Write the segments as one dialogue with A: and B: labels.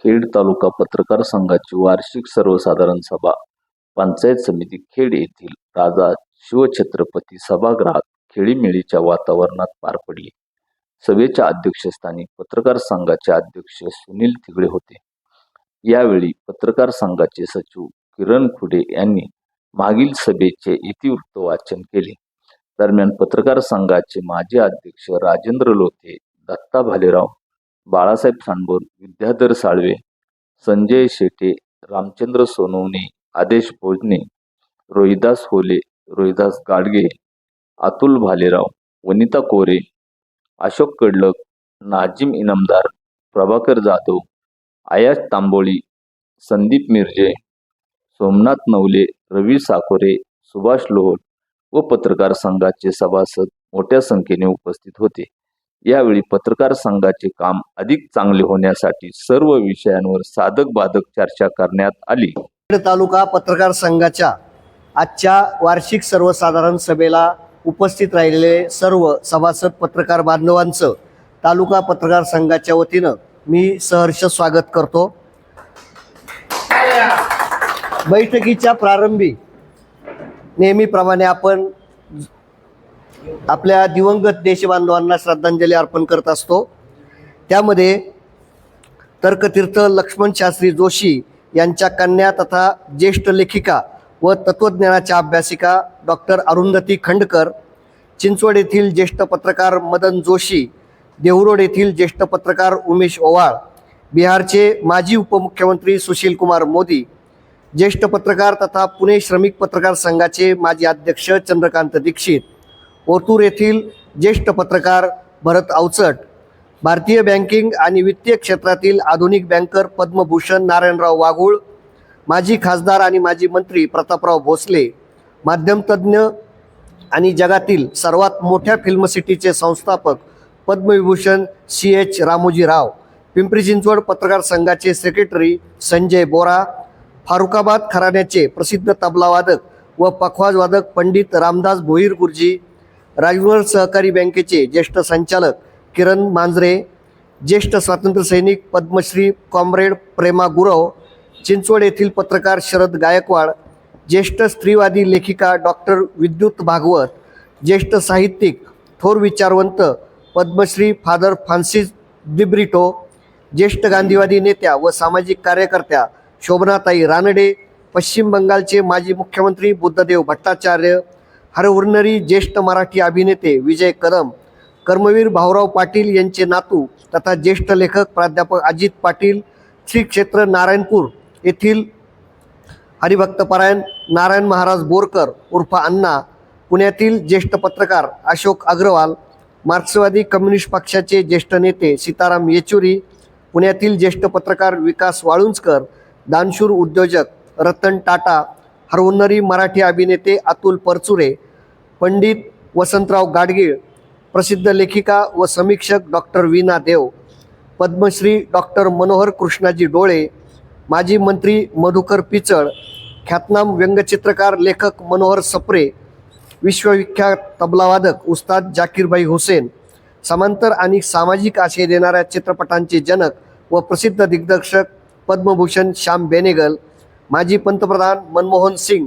A: खेड तालुका पत्रकार संघाची वार्षिक सर्वसाधारण सभा. पंचायत समिती खेड येथील राजा शिवछत्रपती सभागृहात खेळीमेळीच्या वातावरणात पार पडली. सभेच्या अध्यक्षस्थानी पत्रकार संघाचे अध्यक्ष सुनील तिगडे होते. यावेळी पत्रकार संघाचे सचिव किरण खुडे यांनी मागील सभेचे इतिवृत्त वाचन केले. दरम्यान पत्रकार संघाचे माजी अध्यक्ष राजेंद्र लोथे दत्ता भालेराव बाळासाहेब सांडबोर विद्याधर साळवे संजय शेटे रामचंद्र सोनवणे आदेश भोजने रोहिदास होले रोहिदास गाडगे अतुल भालेराव वनिता कोरे अशोक कडलक नाजिम इनामदार प्रभाकर जाधव आयाश तांबोळी संदीप मिरजे सोमनाथ नवले रवी साकोरे सुभाष लोहट व पत्रकार संघाचे सभासद मोठ्या संख्येने उपस्थित होते. यावेळी पत्रकार संघाचे काम अधिक चांगले होण्यासाठी सर्व विषयांवर साधक बाधक चर्चा करण्यात आली.
B: खेड तालुका पत्रकार संघाच्या आजच्या वार्षिक सर्वसाधारण सभेला उपस्थित राहिलेले सर्व सभासद पत्रकार बांधवांचं तालुका पत्रकार संघाच्या वतीनं मी सहर्ष स्वागत करतो. बैठकीच्या प्रारंभी नेहमीप्रमाणे आपण आपल्या दिवंगत देशबांधवांना श्रद्धांजली अर्पण करत असतो. त्यामध्ये तर्कतीर्थ लक्ष्मण शास्त्री जोशी यांच्या कन्या तथा ज्येष्ठ लेखिका व तत्त्वज्ञानाच्या अभ्यासिका डॉक्टर अरुंधती खंडकर चिंचवड येथील ज्येष्ठ पत्रकार मदन जोशी देहुरोड येथील ज्येष्ठ पत्रकार उमेश ओवाळ बिहारचे माजी उपमुख्यमंत्री सुशील कुमार मोदी ज्येष्ठ पत्रकार तथा पुणे श्रमिक पत्रकार संघाचे माजी अध्यक्ष चंद्रकांत दीक्षित ओतूर येथील ज्येष्ठ पत्रकार भरत अवचट भारतीय बँकिंग आणि वित्तीय क्षेत्रातील आधुनिक बँकर पद्मभूषण नारायणराव वाघुळ माजी खासदार आणि माजी मंत्री प्रतापराव भोसले माध्यमतज्ज्ञ आणि जगातील सर्वात मोठ्या फिल्म सिटीचे संस्थापक पद्मविभूषण सी एच रामोजी राव पिंपरी चिंचवड पत्रकार संघाचे सेक्रेटरी संजय बोरा फारुखाबाद घराण्याचे प्रसिद्ध तबलावादक व पखवाजवादक पंडित रामदास भोईर गुरुजी राजभवन सहकारी बँकेचे ज्येष्ठ संचालक किरण मांजरे ज्येष्ठ स्वातंत्र्य सैनिक पद्मश्री कॉम्रेड प्रेमा गुरव चिंचवड येथील पत्रकार शरद गायकवाड ज्येष्ठ स्त्रीवादी लेखिका डॉक्टर विद्युत भागवत ज्येष्ठ साहित्यिक थोर विचारवंत पद्मश्री फादर फ्रान्सिस दिब्रिटो ज्येष्ठ गांधीवादी नेत्या व सामाजिक कार्यकर्त्या शोभनाताई रानडे पश्चिम बंगालचे माजी मुख्यमंत्री बुद्धदेव भट्टाचार्य हरहुन्नरी ज्येष्ठ मराठी अभिनेते विजय कदम कर्मवीर भाऊराव पाटील यांचे नातू तथा ज्येष्ठ लेखक प्राध्यापक अजित पाटील श्री क्षेत्र नारायणपूर येथील हरिभक्तपरायण नारायण महाराज बोरकर उर्फ अण्णा पुण्यातील ज्येष्ठ पत्रकार अशोक अग्रवाल मार्क्सवादी कम्युनिस्ट पक्षाचे ज्येष्ठ नेते सीताराम येचुरी पुण्यातील ज्येष्ठ पत्रकार विकास वाळुंजकर दानशूर उद्योजक रतन टाटा हरहुन्नरी मराठी अभिनेते अतुल परचुरे पंडित वसंतराव गाडगीळ प्रसिद्ध लेखिका व समीक्षक डॉक्टर वीना देव पद्मश्री डॉक्टर मनोहर कृष्णाजी डोळे माजी मंत्री मधुकर पिचळ ख्यातनाम व्यंगचित्रकार लेखक मनोहर सप्रे विश्वविख्यात तबलावादक उस्ताद जाकीरभाई हुसेन समांतर आणि सामाजिक आशय देणाऱ्या चित्रपटांचे जनक व प्रसिद्ध दिग्दर्शक पद्मभूषण श्याम बेनेगल माजी पंतप्रधान मनमोहन सिंग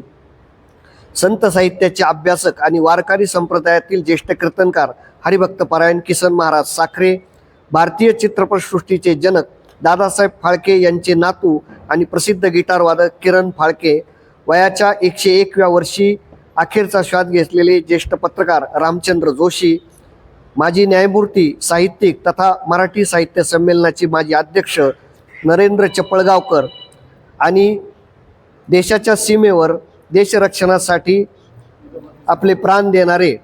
B: संत साहित्याचे अभ्यासक आणि वारकरी संप्रदायातील ज्येष्ठ कीर्तनकार हरिभक्त परायण किसन महाराज साखरे भारतीय चित्रपटसृष्टीचे जनक दादासाहेब फाळके यांचे नातू आणि प्रसिद्ध गिटारवादक किरण फाळके वयाच्या एकशे एकव्या वर्षी अखेरचा श्वास घेतलेले ज्येष्ठ पत्रकार रामचंद्र जोशी माजी न्यायमूर्ती साहित्यिक तथा मराठी साहित्य संमेलनाचे माजी अध्यक्ष नरेंद्र चपळगावकर आणि देशाच्या सीमेवर देशरक्षणासाठी आपले प्राण देणारे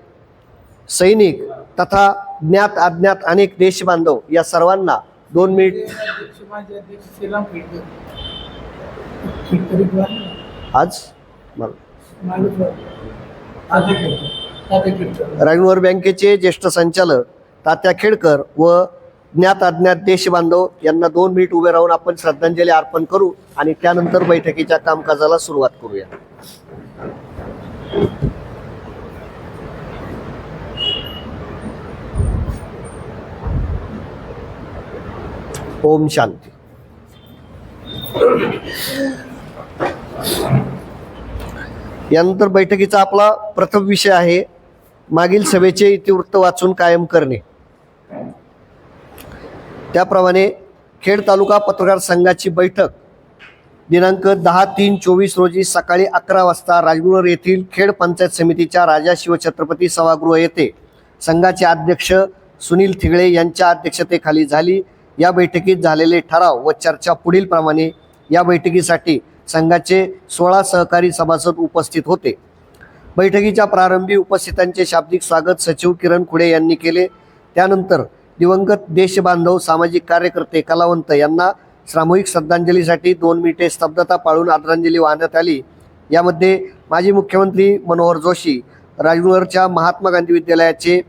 B: सैनिक तथा ज्ञात अज्ञात अनेक देशबांधव या सर्वांना दोन मिनिट आज? राजनगर बँकेचे ज्येष्ठ संचालक तात्या खेडकर व ज्ञात अज्ञात देशबांधव यांना दोन मिनिट उभे राहून आपण श्रद्धांजली अर्पण करू आणि त्यानंतर बैठकीच्या कामकाजाला सुरुवात करूया. ओम शांती. यानंतर बैठकीचा आपला प्रथम विषय आहे मागील सभेचे इतिवृत्त वाचून कायम करणे. त्याप्रमाणे खेड तालुका पत्रकार संघाची बैठक. दिनांक दहा तीन चोवीस रोजी सकाळी अकरा वाजता राजगुरुवर येथील खेड पंचायत समितीच्या राजा शिवछत्रपती सभागृह येथे संघाचे अध्यक्ष सुनील थिगळे यांच्या अध्यक्षतेखाली झाली. या बैठकीत झालेले ठराव व चर्चा पुढील प्रमाणे या बैठकीसाठी संघाचे सोळा सहकारी सभासद उपस्थित होते. बैठकीच्या प्रारंभी उपस्थितांचे शाब्दिक स्वागत सचिव किरण खुडे यांनी केले. त्यानंतर दिवंगत देशबांधव सामाजिक कार्यकर्ते कलावंत यांना सामूहिक श्रद्धांजलीसाठी दोन मिनिटे स्तब्धता पाळून आदरांजली वाहण्यात आली. यामध्ये माजी मुख्यमंत्री मनोहर जोशी राजनगरच्या महात्मा गांधी विद्यालयाचे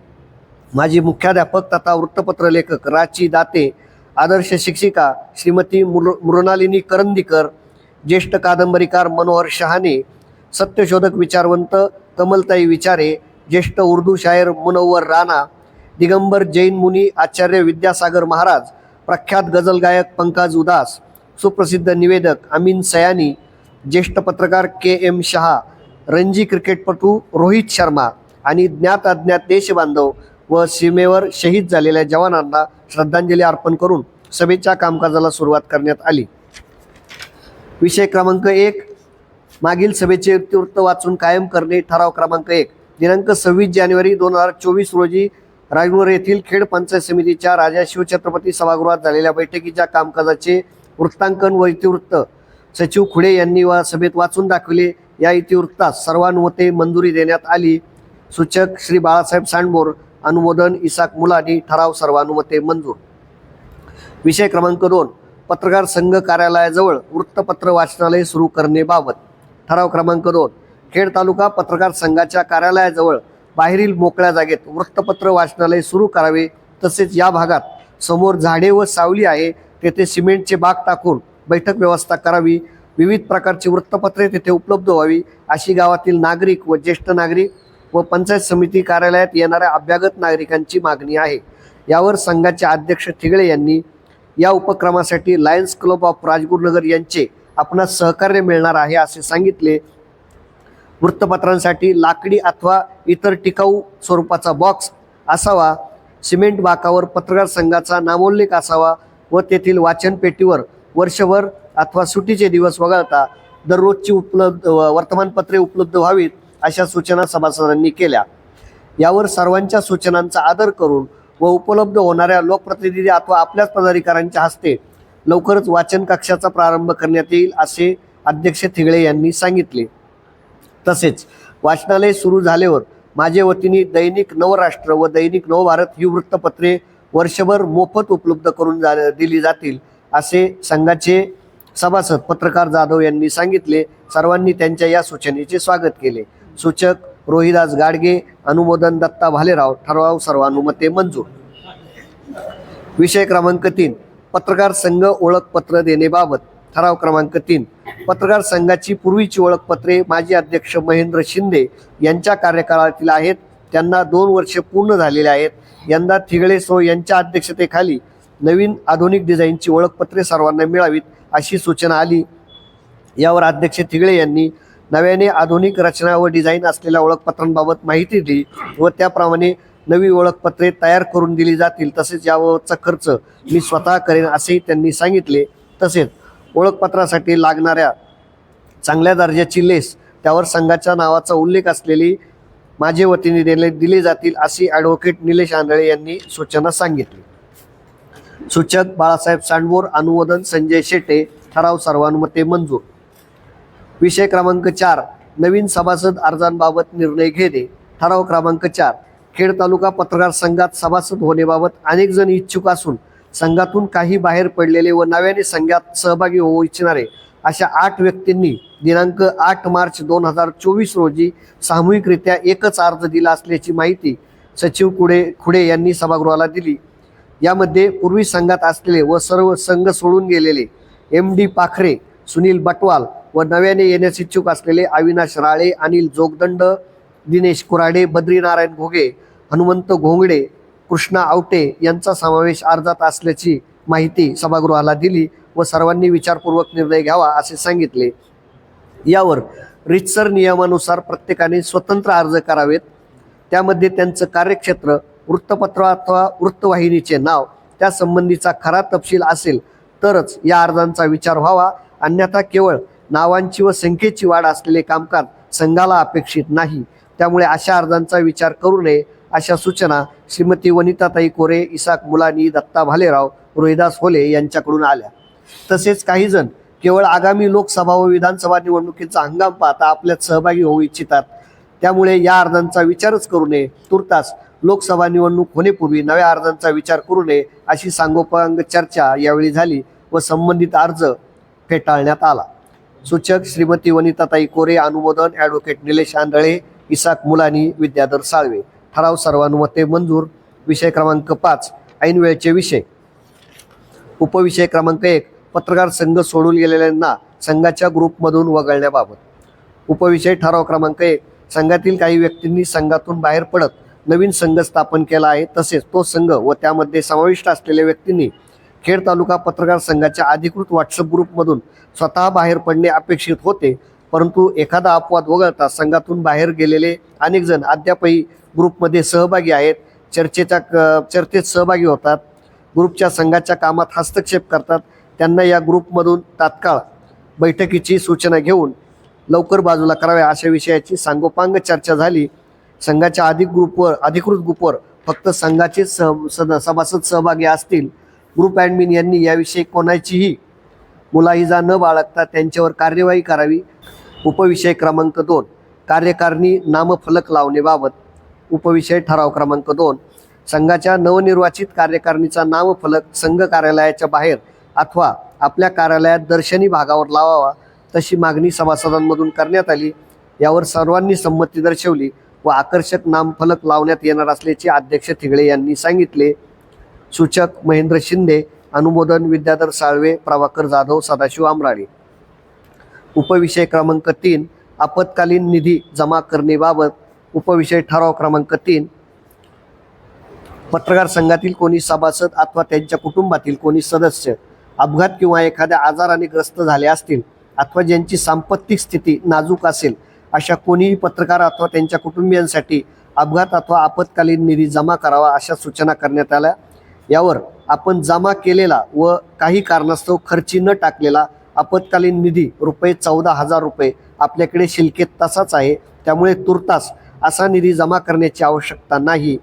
B: माजी मुख्याध्यापक तथा वृत्तपत्र लेखक राची दाते आदर्श शिक्षिका श्रीमती मृ मृणालिनी करंदीकर ज्येष्ठ कादंबरीकार मनोहर शहाणे सत्यशोधक विचारवंत कमलताई विचारे ज्येष्ठ उर्दू शायर मुनव्वर राणा दिगंबर जैन मुनी आचार्य विद्यासागर महाराज प्रख्यात गझल गायक पंकज उदास सुप्रसिद्ध निवेदक अमीन सयानी ज्येष्ठ पत्रकार के एम शहा रणजी क्रिकेटपटू रोहित शर्मा आणि ज्ञात अज्ञात देशबांधव व सीमेवर शहीद झालेल्या जवानांना श्रद्धांजली अर्पण करून सभेच्या कामकाजाला सुरुवात करण्यात आली. विषय क्रमांक एक मागील सभेचे इतिवृत्त वाचून कायम करणे ठराव क्रमांक एक दिनांक सव्वीस जानेवारी दोन हजार चोवीस रोजी राजनगर येथील खेड पंचायत समितीच्या राजा शिवछत्रपती सभागृहात झालेल्या बैठकीच्या कामकाजाचे वृत्तांकन व इतिवृत्त सचिव खुडे यांनी वा सभेत वाचून दाखविले. या इतिवृत्तास सर्वानुमते मंजुरी देण्यात आली. सूचक श्री बाळासाहेब सांडमोर अनुमोदन इसाक मुलानी ठराव सर्वानुमते मंजूर. विषय क्रमांक दोन पत्रकार संघ कार्यालयाजवळ वृत्तपत्र वाचनालय सुरू करणेबाबत ठराव क्रमांक दोन खेड तालुका पत्रकार संघाच्या कार्यालयाजवळ बाहेरील मोकळ्या जागेत वृत्तपत्र वाचनालय सुरू करावे तसेच या भागात समोर झाडे व सावली आहे तेथे सिमेंटचे बाग टाकून बैठक व्यवस्था करावी. विविध प्रकारची वृत्तपत्रे तेथे उपलब्ध व्हावी अशी गावातील नागरिक व ज्येष्ठ नागरिक व पंचायत समिती कार्यालयात येणाऱ्या अभ्यागत नागरिकांची मागणी आहे. यावर संघाचे अध्यक्ष ठिगळे यांनी या उपक्रमासाठी लायन्स क्लब ऑफ राजगुरुनगर यांचे आपणास सहकार्य मिळणार आहे असे सांगितले. वृत्तपत्रांसाठी लाकडी अथवा इतर टिकाऊ स्वरूपाचा बॉक्स असावा सिमेंट बाकावर पत्रकार संघाचा नामोल्लेख असावा व तेथील वाचनपेटीवर वर्षभर अथवा सुट्टीचे दिवस वगळता दररोजची उपलब्ध वर्तमानपत्रे उपलब्ध व्हावीत अशा सूचना सभासदांनी केल्या. यावर सर्वांच्या सूचनांचा आदर करून व उपलब्ध होणाऱ्या लोकप्रतिनिधी अथवा आपल्याच पदाधिकाऱ्यांच्या हस्ते लवकरच वाचन कक्षाचा प्रारंभ करण्यात येईल असे अध्यक्ष थिगळे यांनी सांगितले. तसेच वाचनालय सुरू झाल्यावर माझ्या वतीने दैनिक नवराष्ट्र व दैनिक नवभारत ही वृत्तपत्रे वर्षभर मोफत उपलब्ध करून जा दिली जातील असे संघाचे सभासद पत्रकार जाधव यांनी सांगितले. सर्वांनी त्यांच्या या सूचनेचे स्वागत केले. सूचक रोहिदास गाडगे अनुमोदन दत्ता भालेराव ठराव सर्वानुमते मंजूर. विषय क्रमांक तीन पत्रकार संघ ओळखपत्र देण्याबाबत. ठराव क्रमांक तीन. पत्रकार संघाची पूर्वीची ओळखपत्रे माजी अध्यक्ष महेंद्र शिंदे यांच्या कार्यकाळातील आहेत. त्यांना दोन वर्ष पूर्ण झालेले आहेत. यंदा थिगळे सो यांच्या अध्यक्षतेखाली नवीन आधुनिक डिझाईनची ओळखपत्रे सर्वांना मिळावीत अशी सूचना आली. यावर अध्यक्ष थिगळे यांनी नव्याने आधुनिक रचना व डिझाईन असलेल्या ओळखपत्रांबाबत माहिती दिली व त्याप्रमाणे नवी ओळखपत्रे तयार करून दिली जातील तसेच याबाबतचा खर्च मी स्वतः करेन असेही त्यांनी सांगितले. तसेच ओळखपत्रासाठी लागणाऱ्या चांगल्या दर्जाची लेस त्यावर संघाच्या नावाचा उल्लेख असलेली माझे वतीने दिले दिले जातील अशी ॲडव्होकेट निलेश आंधळे यांनी सूचना सांगितली. सूचक बाळासाहेब सांडवोर अनुमोदन संजय शेटे ठराव सर्वानुमते मंजूर. विषय क्रमांक चार नवीन सभासद अर्जांबाबत निर्णय घेणे. ठराव क्रमांक चार खेड तालुका पत्रकार संघात सभासद होण्याबाबत अनेक जण इच्छुक असून संघातून काही बाहेर पडलेले व नव्याने संघात सहभागी होऊ इच्छिणारे अशा आठ व्यक्तींनी दिनांक आठ मार्च दोन हजार चोवीस रोजी सामूहिकरित्या एकच अर्ज दिला असल्याची माहिती सचिव कुडे खुडे यांनी सभागृहाला दिली. यामध्ये पूर्वी संघात असलेले व सर्व संघ सोडून गेलेले एम डी पाखरे सुनील बटवाल व नव्याने येण्यास इच्छुक असलेले अविनाश राळे अनिल जोगदंड दिनेश कुराडे बद्रीनारायण घोगे हनुमंत घोंगडे कृष्णा आवटे यांचा समावेश अर्जात असल्याची माहिती सभागृहाला दिली व सर्वांनी विचारपूर्वक निर्णय घ्यावा असे सांगितले. यावर रितसर नियमानुसार प्रत्येकाने स्वतंत्र अर्ज करावेत. त्यामध्ये त्यांचं कार्यक्षेत्र वृत्तपत्र अथवा वृत्तवाहिनीचे नाव त्या संबंधीचा खरा तपशील असेल तरच या अर्जांचा विचार व्हावा. अन्यथा केवळ नावांची व संख्येची वाढ असलेले कामकाज संघाला अपेक्षित नाही. त्यामुळे अशा अर्जांचा विचार करू नये. अशा सूचना श्रीमती वनिताताई कोरे इसाक मुलानी दत्ता भालेराव रोहिदास होले यांच्याकडून आल्या. तसेच काही जण केवळ आगामी लोकसभा व विधानसभा निवडणुकीचा हंगाम पाहता आपल्यात सहभागी होऊ इच्छितात. त्यामुळे या अर्जांचा विचारच करू नये. तुर्तास लोकसभा निवडणूक होण्यापूर्वी नव्या अर्जांचा विचार करू नये अशी सांगोपांग चर्चा यावेळी झाली व संबंधित अर्ज फेटाळण्यात आला. सूचक श्रीमती वनिताताई कोरे अनुमोदन ॲडव्होकेट निलेश आंधळे इसाक मुलानी विद्याधर साळवे. ठराव सर्वानुमते मंजूर. विषय क्रमांक पाच ऐनवेळचे विषय. उपविषय क्रमांक एक पत्रकार संघ सोडून गेलेल्यांना संघाच्या ग्रुपमधून वगळण्याबाबत. उपविषय ठराव क्रमांक एक संघातील काही व्यक्तींनी संघातून बाहेर पडत नवीन संघ स्थापन केला आहे तसेच तो संघ व त्यामध्ये समाविष्ट असलेल्या व्यक्तींनी खेड तालुका पत्रकार संघाच्या अधिकृत व्हॉट्सअप ग्रुपमधून स्वतः बाहेर पडणे अपेक्षित होते. परंतु एखादा अपवाद वगळता संघातून बाहेर गेलेले अनेक जण अद्यापही ग्रुपमध्ये सहभागी आहेत. चर्चेच्या क- चर्चेत सहभागी होतात. ग्रुपच्या संघाच्या कामात हस्तक्षेप करतात. त्यांना या ग्रुपमधून तात्काळ बैठकीची सूचना घेऊन लवकर बाजूला कराव्या अशा विषयाची सांगोपांग चर्चा झाली. संघाच्या अधिक ग्रुपवर अधिकृत ग्रुपवर फक्त संघाचे सह सद सभासद सहभागी असतील. ग्रुप ॲडमिन यांनी याविषयी कोणाचीही मुलाहिजा न बाळगता त्यांच्यावर कार्यवाही करावी. उपविषय क्रमांक दोन कार्यकारिणी नामफलक लावणेबाबत उपविषय ठराव क्रमांक दोन संघाच्या नवनिर्वाचित कार्यकारिणीचा नामफलक संघ कार्यालयाच्या बाहेर अथवा आपल्या कार्यालयात दर्शनी भागावर लावावा तशी मागणी सभासदांमधून करण्यात आली. यावर सर्वांनी संमती दर्शवली व आकर्षक नामफलक लावण्यात येणार असल्याचे अध्यक्ष थिगळे यांनी सांगितले. सूचक महेंद्र शिंदे अनुमोदन विद्याधर साळवे प्रभाकर जाधव सदाशिव आमराळे. उपविषय क्रमांक तीन आपत्कालीन निधी जमा करणेबाबत उपविषय ठराव क्रमांक तीन. पत्रकार संघातील कोणी सभासद अथवा त्यांच्या कुटुंबातील कोणी सदस्य अपघात किंवा एखाद्या आजाराने ग्रस्त झाले असतील अथवा ज्यांची सांपत्तिक स्थिती नाजूक असेल अशा कोणीही पत्रकार अथवा त्यांच्या कुटुंबियांसाठी अपघात अथवा आपत्कालीन निधी जमा करावा अशा सूचना करण्यात आल्या. यावर आपण जमा केलेला व काही कारणास्तव खर्ची न टाकलेला आपत्कालीन निधी रुपये चौदा हजार रुपये आपल्याकडे शिल्केत तसाच आहे. त्यामुळे तुर्तास असा निधी जमा करण्याची आवश्यकता नाही.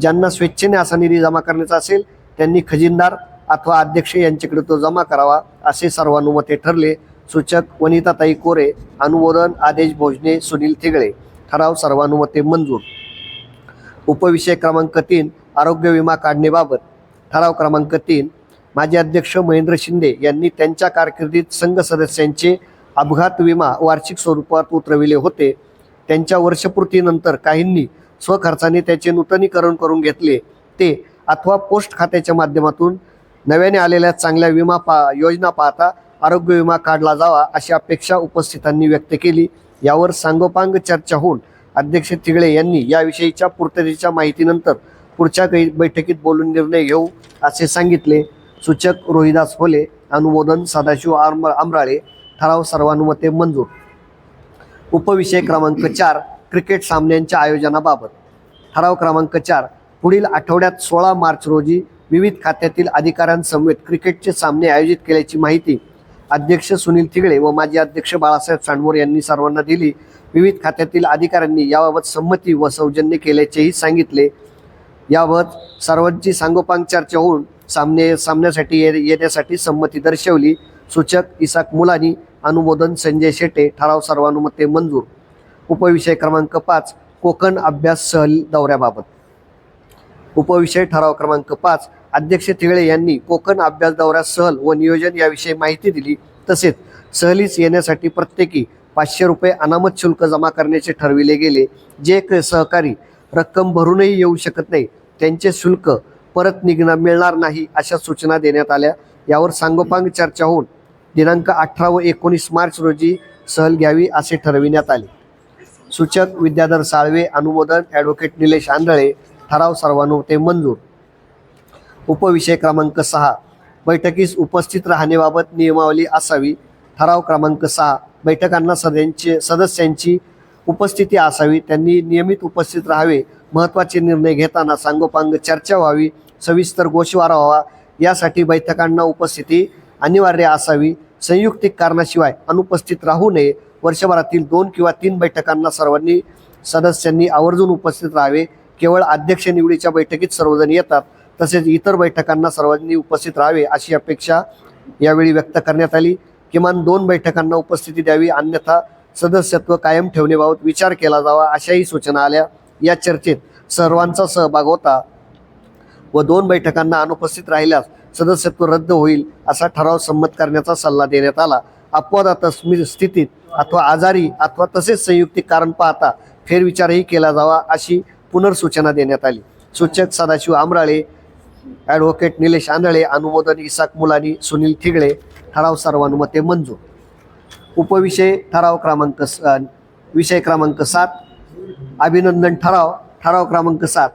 B: ज्यांना स्वेच्छेने असा निधी जमा करण्याचा असेल त्यांनी खजिनदार अथवा अध्यक्ष यांच्याकडे तो जमा करावा असे सर्वानुमते ठरले. सूचक वनिताताई कोरे अनुमोदन आदेश भोजने सुनील थिगळे. ठराव सर्वानुमते मंजूर. उपविषय क्रमांक तीन आरोग्य विमा काढणेबाबत. ठराव क्रमांक तीन माजी अध्यक्ष महेंद्र शिंदे यांनी त्यांच्या कारकिर्दीत संघ सदस्यांचे अपघात विमा वार्षिक स्वरूपात उतरविले होते. त्यांच्या वर्षपूर्तीनंतर काहींनी स्वखर्चाने त्याचे नूतनीकरण करून घेतले. ते अथवा पोस्ट खात्याच्या माध्यमातून नव्याने आलेल्या चांगल्या विमा पा योजना पाहता आरोग्य विमा काढला जावा अशी अपेक्षा उपस्थितांनी व्यक्त केली. यावर सांगोपांग चर्चा होऊन अध्यक्ष तिगळे यांनी याविषयीच्या पूर्ततेच्या माहितीनंतर पुढच्या काही बैठकीत बोलून निर्णय घेऊ असे सांगितले. सूचक रोहिदास फुले अनुमोदन सदाशिव आम आमराळे ठराव सर्वानुमते मंजूर. उपविषय क्रमांक चार क्रिकेट सामन्यांच्या आयोजनाबाबत. ठराव क्रमांक चार पुढील आठवड्यात सोळा मार्च रोजी विविध खात्यातील अधिकाऱ्यांसमवेत क्रिकेटचे सामने आयोजित केल्याची माहिती अध्यक्ष सुनील थिगळे व माजी अध्यक्ष बाळासाहेब सांडवोर यांनी सर्वांना दिली. विविध खात्यातील अधिकाऱ्यांनी याबाबत संमती व सौजन्य केल्याचेही सांगितले. याबाबत सर्वांची सांगोपांग चर्चा होऊन सामने सामन्यासाठी ये येण्यासाठी संमती दर्शवली. सूचक इसाक मुलानी अनुमोदन संजय शेटे ठराव सर्वानुमते मंजूर. उपविषय क्रमांक पाच कोकण अभ्यास सहल दौऱ्याबाबत. उपविषय ठराव क्रमांक पाच अध्यक्ष तिगळे यांनी कोकण अभ्यास दौऱ्या सहल व नियोजन याविषयी माहिती दिली. तसेच सहलीस येण्यासाठी प्रत्येकी पाचशे रुपये अनामत शुल्क जमा करण्याचे ठरविले गेले. जे सहकारी रक्कम भरूनही येऊ शकत नाही त्यांचे शुल्क परत निघणार मिळणार नाही अशा सूचना देण्यात आल्या. यावर सांगोपांग चर्चा होऊन दिनांक अठरा व एकोणीस मार्च रोजी सहल घ्यावी असे ठरविण्यात आले. सूचक विद्याधर साळवे अनुमोदन ॲडव्होकेट निलेश आंधळे ठराव सर्वानुमते मंजूर. उपविषय क्रमांक सहा. बैठकीस उपस्थित राहण्याबाबत नियमावली असावी. ठराव क्रमांक सहा. बैठकांना सदस्यांची सदस्यांची उपस्थिती असावी. त्यांनी नियमित उपस्थित राहावे महत्त्वाचे निर्णय घेताना सांगोपांग चर्चा व्हावी सविस्तर गोषवारा व्हावा यासाठी बैठकांना उपस्थिती अनिवार्य असावी. संयुक्तिक कारणाशिवाय अनुपस्थित राहू नये. वर्षभरातील दोन किंवा तीन बैठकांना सर्वांनी सदस्यांनी आवर्जून उपस्थित राहावे. केवळ अध्यक्ष निवडीच्या बैठकीत सर्वजण येतात तसेच इतर बैठकांना सर्वांनी उपस्थित राहावे अशी अपेक्षा यावेळी व्यक्त करण्यात आली. किमान दोन बैठकांना उपस्थिती द्यावी अन्यथा सदस्यत्व कायम ठेवण्याबाबत विचार केला जावा अशाही सूचना आल्या. या चर्चेत सर्वांचा सहभाग होता व दोन बैठकांना अनुपस्थित राहिल्यास सदस्यत्व रद्द होईल असा ठराव संमत करण्याचा सल्ला देण्यात आला. अपवादात स्थितीत अथवा आजारी अथवा तसेच संयुक्तिक कारण पाहता फेरविचारही केला जावा अशी पुनर्सूचना देण्यात आली. सूचक सदाशिव आमराळे ॲडव्होकेट निलेश आंधळे अनुमोदन इसाक मुलानी सुनील थिगळे ठराव सर्वानुमते मंजूर. उपविषय ठराव क्रमांक स- विषय क्रमांक सात अभिनंदन ठराव ठराव क्रमांक सात.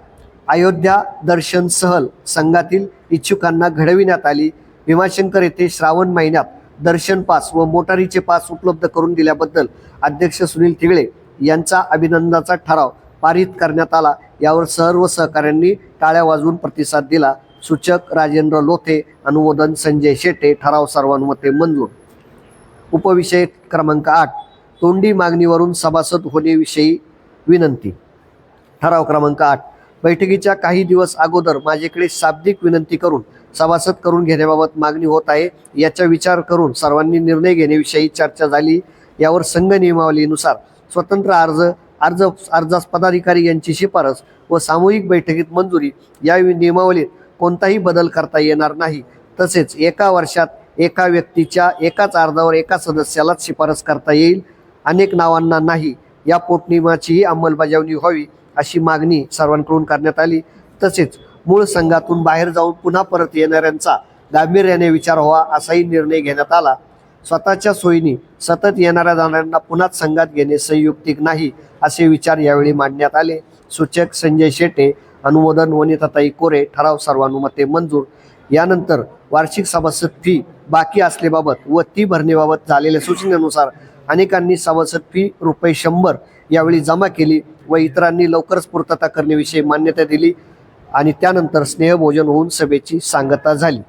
B: अयोध्या दर्शन सहल संघातील इच्छुकांना घडविण्यात आली. भीमाशंकर येथे श्रावण महिन्यात दर्शन पास व मोटारीचे पास उपलब्ध करून दिल्याबद्दल अध्यक्ष सुनील थिगळे यांचा अभिनंदनाचा ठराव पारित करण्यात आला. यावर सर्व सहकाऱ्यांनी टाळ्या वाजवून प्रतिसाद दिला. सूचक राजेंद्र लोथे अनुमोदन संजय शेटे ठराव सर्वानुमते मंजूर. उपविषय क्रमांक आठ. तोंडी मागणीवरून सभासद होण्याविषयी विनंती. ठराव क्रमांक आठ. बैठकीच्या काही दिवस अगोदर माझ्याकडे शाब्दिक विनंती करून सभासद करून घेण्याबाबत मागणी होत आहे याचा विचार करून सर्वांनी निर्णय घेण्याविषयी चर्चा झाली. यावर संघ नियमावलीनुसार स्वतंत्र अर्ज अर्ज अर्जास पदाधिकारी यांची शिफारस व सामूहिक बैठकीत मंजुरी या नियमावलीत कोणताही बदल करता येणार नाही. तसेच एका वर्षात एका व्यक्तीच्या एकाच अर्जावर एका सदस्यालाच शिफारस करता येईल. अनेक नावांना नाही. या पोटनियमाचीही अंमलबजावणी व्हावी अशी मागणी सर्वांकडून करण्यात आली. तसेच मूळ संघातून बाहेर जाऊन पुन्हा परत येणाऱ्यांचा गांभीर्याने विचार व्हावा असाही निर्णय घेण्यात आला. स्वतःच्या सोयीने सतत येणाऱ्या जाणाऱ्यांना पुन्हा संघात घेणे संयुक्तिक नाही असे विचार यावेळी मांडण्यात आले. सूचक संजय शेटे अनुमोदन वनिताताई कोरे ठराव सर्वानुमते मंजूर. यानंतर वार्षिक सभासद फी बाकी असल्याबाबत व ती भरणेबाबत झालेल्या सूचनेनुसार अनेकांनी सभासद फी रुपये शंभर यावेळी जमा केली व इतरांनी लवकरच पूर्तता करण्याविषयी मान्यता दिली आणि त्यानंतर स्नेहभोजन होऊन सभेची सांगता झाली.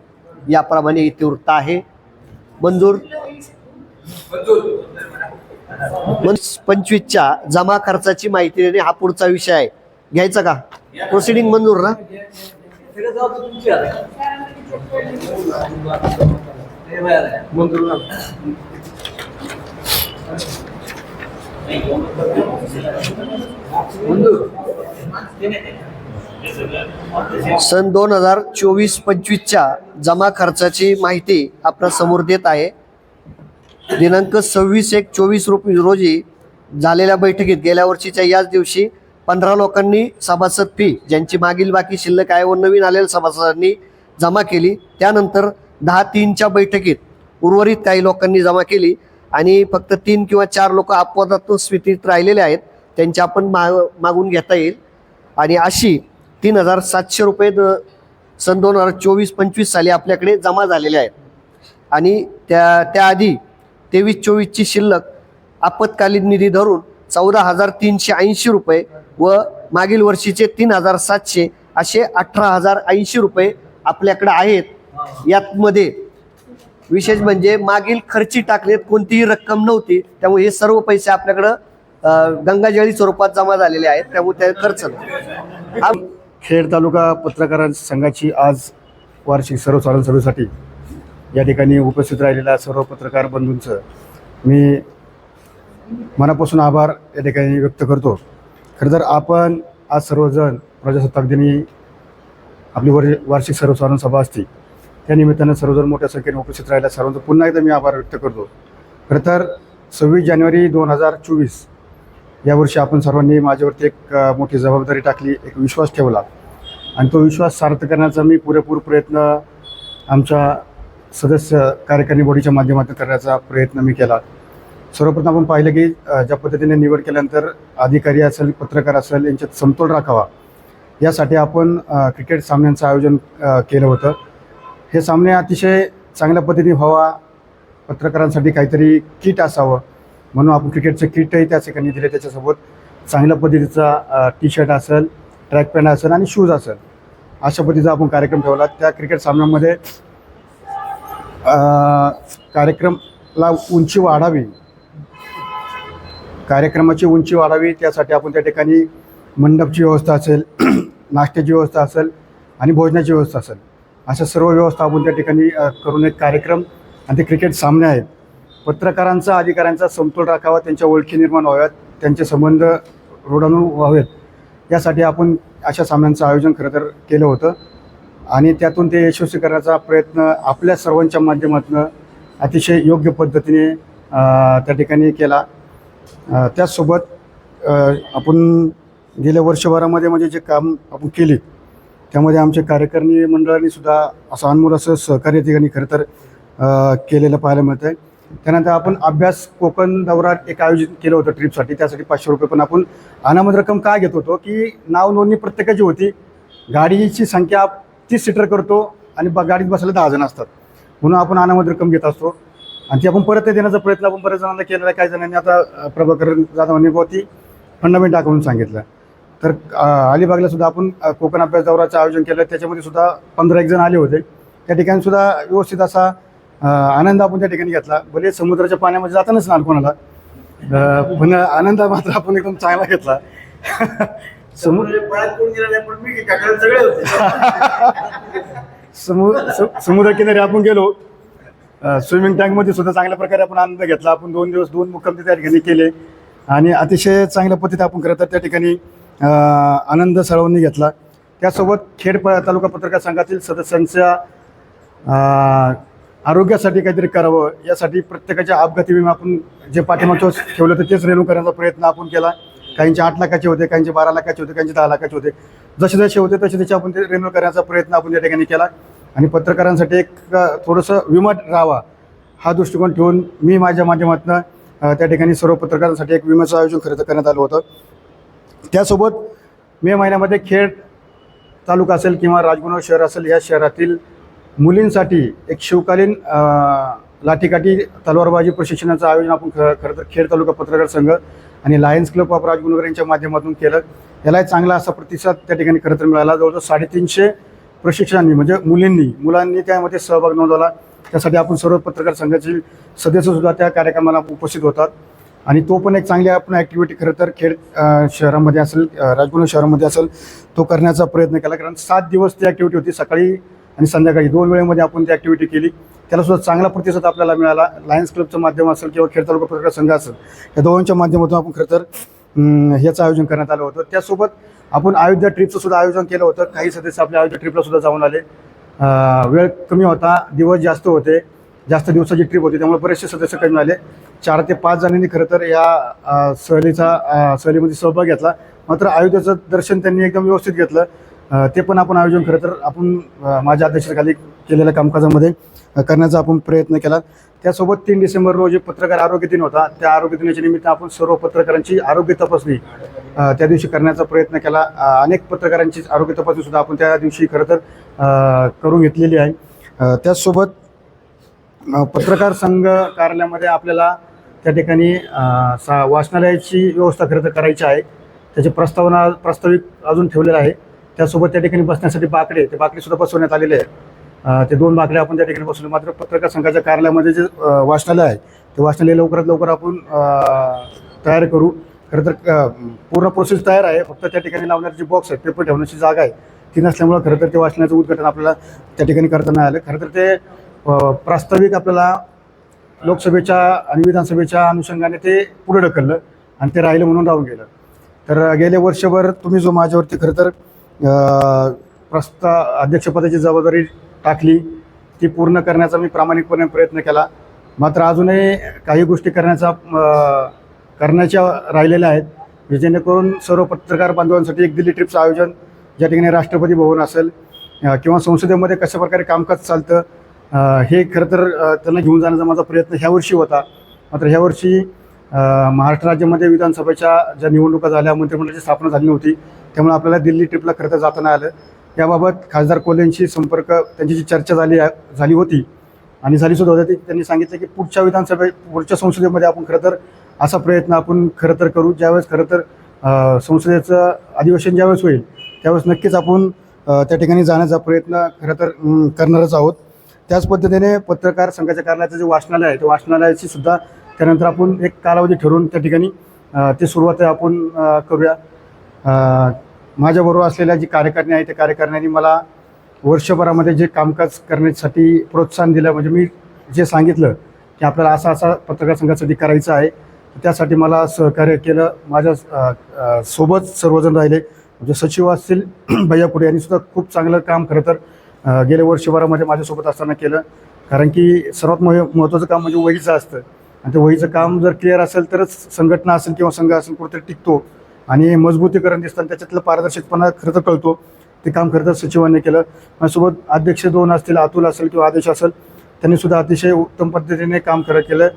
B: याप्रमाणे इतिवृत्त आहे. मंजूर? पंचवीसच्या जमा खर्चाची माहिती देणे हा पुढचा विषय आहे. घ्यायचा का? प्रोसिडिंग मंजूर ना. सन दोन हजार चोवीस पंचवीसच्या जमा खर्चाची माहिती आपल्यासमोर देत आहे. दिनांक सव्वीस एक चोवीस रुप रोजी झालेल्या बैठकीत गेल्या वर्षीच्या याच दिवशी पंधरा लोकांनी सभासद फी ज्यांची मागील बाकी शिल्लक आहे व नवीन आलेल्या सभासदांनी जमा केली. त्यानंतर दहा तीनच्या बैठकीत उर्वरित काही लोकांनी जमा केली. आणि फक्त तीन किंवा चार लोक अपवादातून स्थितीत राहिलेले आहेत त्यांची आपण माग मागून घेता येईल. आणि अशी तीन हजार सातशे रुपये द सन दोन हजार चोवीस पंचवीस साली आपल्याकडे जमा झालेले आहेत. आणि त्या त्याआधी तेवीस चोवीसची शिल्लक आपत्कालीन निधी धरून चौदा हजार तीनशे ऐंशी रुपये व मागील वर्षीचे तीन हजार सातशे असे अठरा हजार ऐंशी रुपये आपल्याकडे आहेत. यातमध्ये विशेष म्हणजे मागील खर्ची टाकलेत कोणतीही रक्कम नव्हती. त्यामुळे हे सर्व पैसे आपल्याकडं गंगाजळी स्वरूपात जमा झालेले आहेत. त्यामुळे त्या खर्च नाही.
C: खेड तालुका पत्रकार संघाची आज वार्षिक सर्वसाधारण सभेसाठी या ठिकाणी उपस्थित राहिलेल्या सर्व पत्रकार बंधूंचं मी मनापासून आभार या ठिकाणी व्यक्त करतो. खरं तर आपण आज सर्वजण प्रजासत्ताक दिनी आपली वर वार्षिक सर्वसाधारण सभा असते. त्या निमित्तानं सर्वजण मोठ्या संख्येने उपस्थित राहिल्या. सर्वांचं पुन्हा एकदा मी आभार व्यक्त करतो. खरं तर सव्वीस जानेवारी दोन हजार चोवीस यावर्षी आपण सर्वांनी माझ्यावरती एक मोठी जबाबदारी टाकली एक विश्वास ठेवला. आणि तो विश्वास सार्थ करण्याचा मी पुरेपूर प्रयत्न आमच्या सदस्य कार्यकारिणी बॉडीच्या माध्यमातून करण्याचा प्रयत्न मी केला. सर्वप्रथम आपण पाहिलं की ज्या पद्धतीने निवड केल्यानंतर अधिकारी असेल पत्रकार असेल यांच्यात समतोल राखावा. यासाठी आपण क्रिकेट सामन्यांचं आयोजन केलं होतं. हे सामने अतिशय चांगल्या पद्धतीने व्हावा. पत्रकारांसाठी काहीतरी किट असावं. म्हणून आपण क्रिकेटचं किटही त्या ठिकाणी दिले. त्याच्यासोबत चांगल्या पद्धतीचा टी शर्ट असेल ट्रॅक पॅन्ट असेल आणि शूज असेल. अशा पद्धतीचा आपण कार्यक्रम ठेवला. त्या क्रिकेट सामन्यामध्ये कार्यक्रमला उंची वाढावी. कार्यक्रमाची उंची वाढावी. त्यासाठी आपण त्या ठिकाणी मंडपची व्यवस्था असेल नाश्त्याची व्यवस्था असेल आणि भोजनाची व्यवस्था असेल. अशा सर्व व्यवस्था आपण त्या ठिकाणी करून एक कार्यक्रम आणि ते क्रिकेट सामने आहेत. पत्रकारांचा अधिकाऱ्यांचा समतोल राखावा त्यांच्या ओळखी निर्माण व्हाव्यात त्यांचे संबंध रुढानू व्हावेत. यासाठी आपण अशा सामन्यांचं आयोजन खरं तर केलं होतं. आणि त्यातून ते यशस्वी करण्याचा प्रयत्न आपल्या सर्वांच्या माध्यमातून अतिशय योग्य पद्धतीने त्या ठिकाणी केला. त्याचसोबत आपण गेल्या वर्षभरामध्ये म्हणजे जे काम आपण केले त्यामध्ये आमच्या कार्यकारिणी मंडळाने सुद्धा असं अनमोल असं सहकार्य ठिकाणी खरं तर केलेलं पाहायला मिळतं आहे त्यानंतर आपण अभ्यास कोकण दौरा एक आयोजित केलं होतं ट्रिपसाठी. त्यासाठी पाचशे रुपये पण आपण अनामत रक्कम का घेत होतो? की नाव नोंदणी प्रत्येकाची होती. गाडीची संख्या तीस सीटर करतो आणि ब गाडीत बसायला दहा जण असतात. म्हणून आपण अनामत रक्कम घेत असतो. आणि ती आपण परत देण्याचा प्रयत्न आपण बऱ्याच जणांना केलेला काही जणांनी आता प्रभाकर जाधवांनी बुवा ती फंडामेंट टाकून सांगितलं. तर अलिबागला सुद्धा आपण कोकण अभ्यास दौराचं आयोजन केलं. त्याच्यामध्ये सुद्धा पंधरा एक जण आले होते. त्या ठिकाणी सुद्धा व्यवस्थित असा आनंद आपण त्या ठिकाणी घेतला. भले समुद्राच्या पाण्यामध्ये जातानाच ना कोणाला पण आनंद मात्र आपण एकदम चांगला घेतला. समुद्र समुद्रकिनारी आपण गेलो. स्विमिंग टँकमध्ये सुद्धा चांगल्या प्रकारे आपण आनंद घेतला. आपण दोन दिवस दोन मुक्काम त्या ठिकाणी केले. आणि अतिशय चांगल्या पद्धतीने आपण खरं तर त्या ठिकाणी आनंद सर्वांनी घेतला. त्यासोबत खेड प तालुका पत्रकार संघातील सदस्यांच्या आरोग्यासाठी काहीतरी करावं यासाठी प्रत्येकाच्या अपघाती विमा आपण जे पाठिंबाचं ठेवलं होतं तेच रेन्यू करण्याचा प्रयत्न आपण केला. काहींचे आठ लाखाचे होते काहींचे बारा लाखाचे होते काहींचे दहा लाखाचे होते. जसे जसे होते तसे तसे आपण ते रेन्यू करण्याचा प्रयत्न आपण त्या ठिकाणी केला. आणि पत्रकारांसाठी एक थोडंसं विमा राहावा हा दृष्टिकोन ठेवून मी माझ्या माध्यमातून त्या ठिकाणी सर्व पत्रकारांसाठी एक विम्याचं आयोजन खरेदी करण्यात आलं होतं. त्यासोबत मे महिन्यामध्ये खेड तालुका असेल किंवा राजगुनाव शहर असेल या शहरातील मुलींसाठी एक शिवकालीन लाठीकाठी तलवारबाजी प्रशिक्षणाचं आयोजन आपण ख खरं तर खेड तालुका पत्रकार संघ आणि लायन्स क्लब ऑफ राजगुनगर यांच्या माध्यमातून केलं. यालाही चांगला असा प्रतिसाद त्या ठिकाणी खरं तर मिळाला. जवळजवळ साडेतीनशे प्रशिक्षणांनी म्हणजे मुलींनी मुलांनी त्यामध्ये सहभाग नोंदवला. त्यासाठी आपण सर्व पत्रकार संघाचे सदस्यसुद्धा त्या कार्यक्रमाला उपस्थित होतात. आणि तो पण एक चांगली आपण ॲक्टिव्हिटी खरं तर खेड शहरामध्ये असेल अ, राजगुरू शहरामध्ये असेल तो करण्याचा प्रयत्न केला. कारण सात दिवस ती ॲक्टिव्हिटी होती सकाळी आणि संध्याकाळी. दोन वेळेमध्ये आपण ती ॲक्टिव्हिटी केली. त्याला सुद्धा चांगला प्रतिसाद आपल्याला मिळाला. लायन्स क्लबचं माध्यम असेल किंवा खेळ तालुका प्रकार संघ असेल या दोघांच्या माध्यमातून आपण खरं तर ह्याचं आयोजन करण्यात आलं होतं. त्यासोबत आपण अयोध्या ट्रिपचं सुद्धा आयोजन केलं होतं. काही सदस्य आपल्या अयोध्या ट्रिपला सुद्धा जाऊन आले. वेळ कमी होता दिवस जास्त होते. जास्त दिवसाची ट्रिप होती त्यामुळे बरेचसे सदस्य कमी आले. चार ते पाच जणांनी खरं तर या सहलीचा सहलीमध्ये सहभाग घेतला. मात्र अयोध्येचं दर्शन त्यांनी एकदम व्यवस्थित घेतलं. ते पण आपण आयोजन खरं तर आपण माझ्या अध्यक्षतेखाली केलेल्या कामकाजामध्ये करण्याचा आपण प्रयत्न केला. त्यासोबत तीन डिसेंबर रोजी पत्रकार आरोग्य दिन होता. त्या आरोग्य दिनाच्या निमित्त आपण सर्व पत्रकारांची आरोग्य तपासणी त्या दिवशी करण्याचा प्रयत्न केला. अनेक पत्रकारांची आरोग्य तपासणी सुद्धा आपण त्या दिवशी खरं तर करून घेतलेली आहे. त्याचसोबत पत्रकार संघ कार्यालयामध्ये आपल्याला त्या ठिकाणी सा वाचनालयाची व्यवस्था खरं तर करायची आहे. त्याची प्रस्तावना प्रस्तावित अजून ठेवलेलं आहे. त्यासोबत त्या ठिकाणी बसण्यासाठी बाकडे ते बाकडेसुद्धा बसवण्यात आलेले आहे ते दोन बाकडे आपण त्या ठिकाणी बसवले. मात्र पत्रकार संघाच्या कार्यालयामध्ये जे वाचनालय आहे ते वाचनालय लवकरात लवकर आपण तयार करू. खरं तर पूर्ण प्रोसेस तयार आहे. फक्त त्या ठिकाणी लावणारे जे बॉक्स आहेत पेपर ठेवण्याची जागा आहे ती नसल्यामुळं खरं तर ते वाचनाचं उद्घाटन आपल्याला त्या ठिकाणी करता नाही आलं. खरं तर ते प्रास्ताविक आपल्याला लोकसभेच्या आणि विधानसभेच्या अनुषंगाने ते पुढे ढकललं आणि ते राहिलं म्हणून राहून गेलं. तर गेले वर्षभर तुम्ही जो माझ्यावरती खरं तर प्रस्ता अध्यक्षपदाची जबाबदारी टाकली ती पूर्ण करण्याचा मी प्रामाणिकपणे प्रयत्न केला. मात्र अजूनही काही गोष्टी करण्याचा करण्याच्या राहिलेल्या आहेत. म्हणजे जेणेकरून सर्व पत्रकार बांधवांसाठी एक दिल्ली ट्रिपचं आयोजन ज्या ठिकाणी राष्ट्रपती भवन असेल किंवा संसदेमध्ये कशा प्रकारे कामकाज चालतं हे खरं तर त्यांना घेऊन जाण्याचा माझा प्रयत्न ह्या वर्षी होता. मात्र ह्या वर्षी महाराष्ट्र राज्यामध्ये विधानसभेच्या ज्या निवडणुका झाल्या मंत्रिमंडळाची स्थापना झाली नव्हती. त्यामुळे आपल्याला दिल्ली ट्रिपला खरं तर जाताना आलं. याबाबत खासदार कोल्हेंशी संपर्क त्यांची जी चर्चा झाली झाली होती आणि झाली सुद्धा होती त्यांनी सांगितलं की पुढच्या विधानसभे पुढच्या संसदेमध्ये आपण खरं तर असा प्रयत्न आपण खरं तर करू. ज्यावेळेस खरं तर संसदेचं अधिवेशन ज्यावेळेस होईल त्यावेळेस नक्कीच आपण त्या ठिकाणी जाण्याचा प्रयत्न खरं तर करणारच आहोत. त्याच पद्धतीने पत्रकार संघाच्या कार्यालयाचं जे वाचनालय आहे ते वाचनालयाची सुद्धा त्यानंतर आपण एक कालावधी ठरवून त्या ठिकाणी ते सुरुवात आपण करूया. माझ्याबरोबर असलेल्या जी कार्यकारिणी आहे त्या कार्यकारिणीने मला वर्षभरामध्ये जे कामकाज करण्यासाठी प्रोत्साहन दिलं म्हणजे मी जे सांगितलं की आपल्याला असा असा पत्रकार संघासाठी करायचं आहे त्यासाठी मला सहकार्य केलं. माझ्या सोबत सर्वजण राहिले. म्हणजे सचिव असतील भैया पुढे यांनी सुद्धा खूप चांगलं काम खरं तर गेल्या वर्षभरामध्ये माझ्यासोबत असताना केलं. कारण की सर्वात मह महत्त्वाचं काम म्हणजे वहीचं असतं. आणि ते वहीचं काम जर क्लिअर असेल तरच संघटना असेल किंवा संघ असेल कुठेतरी टिकतो. आणि मजबूतीकरण दिसतं आणि त्याच्यातलं पारदर्शकपणा खरं तर कळतो. ते काम खरं तर सचिवांनी केलं. माझ्यासोबत अध्यक्ष दोन असतील अतुल असेल किंवा आदेश असेल त्यांनी सुद्धा अतिशय उत्तम पद्धतीने काम खरं केलं.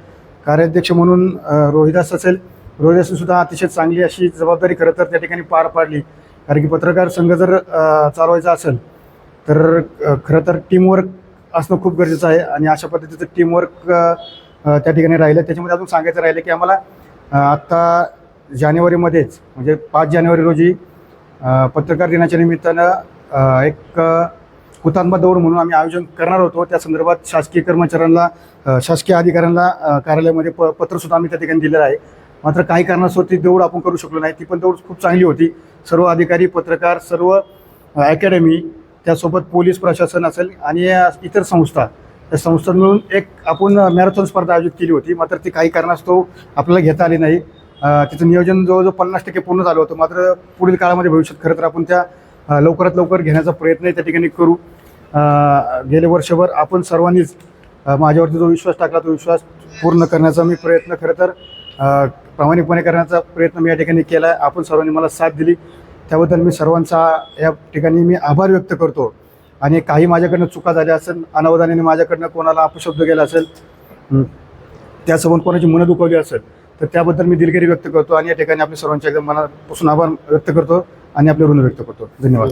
C: कार्याध्यक्ष म्हणून रोहिदास असेल. रोहिदासने सुद्धा अतिशय चांगली अशी जबाबदारी खरं तर त्या ठिकाणी पार पाडली. कारण की पत्रकार संघ जर चालवायचा असेल तर खरं तर टीमवर्क असणं खूप गरजेचं आहे आणि अशा पद्धतीचं टीमवर्क त्या ठिकाणी राहिलं. त्याच्यामध्ये अजून सांगायचं राहिलं की आम्हाला आत्ता जानेवारीमध्येच म्हणजे पाच जानेवारी रोजी पत्रकार दिनाच्या निमित्तानं एक हुतात्मा दौड म्हणून आम्ही आयोजन करणार होतो. त्या संदर्भात शासकीय कर्मचाऱ्यांना शासकीय अधिकाऱ्यांना कार्यालयामध्ये प पत्रसुद्धा आम्ही त्या ठिकाणी दिलेलं आहे. मात्र काही कारणास्तव ती दौड आपण करू शकलो नाही. ती पण दौड खूप चांगली होती. सर्व अधिकारी पत्रकार सर्व अकॅडमी त्यासोबत पोलीस प्रशासन असेल आणि इतर संस्था त्या संस्था मिळून एक आपण मॅरेथॉन स्पर्धा आयोजित केली होती. मात्र ती काही कारणास्तव आपल्याला घेता आली नाही. तिचं नियोजन जवळजवळ पन्नास टक्के पूर्ण झालं होतं. मात्र पुढील काळामध्ये भविष्यात खरं तर आपण त्या लवकरात लवकर घेण्याचा प्रयत्नही त्या ठिकाणी करू. गेले वर्षभर आपण सर्वांनीच माझ्यावरती जो विश्वास टाकला तो विश्वास पूर्ण करण्याचा मी प्रयत्न खरं तर प्रामाणिकपणे करण्याचा प्रयत्न मी या ठिकाणी केला आहे आपण सर्वांनी मला साथ दिली. त्याबद्दल मी सर्वांचा या ठिकाणी मी आभार व्यक्त करतो. आणि काही माझ्याकडनं चुका झाल्या असेल अनावधानाने माझ्याकडनं कोणाला अपशब्द गेला असेल हं, त्यासोबत कोणाची मनं दुखवली असेल तर त्याबद्दल मी दिलगिरी व्यक्त करतो आणि या ठिकाणी आपल्या सर्वांच्या एकदम मनापासून आभार व्यक्त करतो आणि आपले ऋण व्यक्त करतो. धन्यवाद.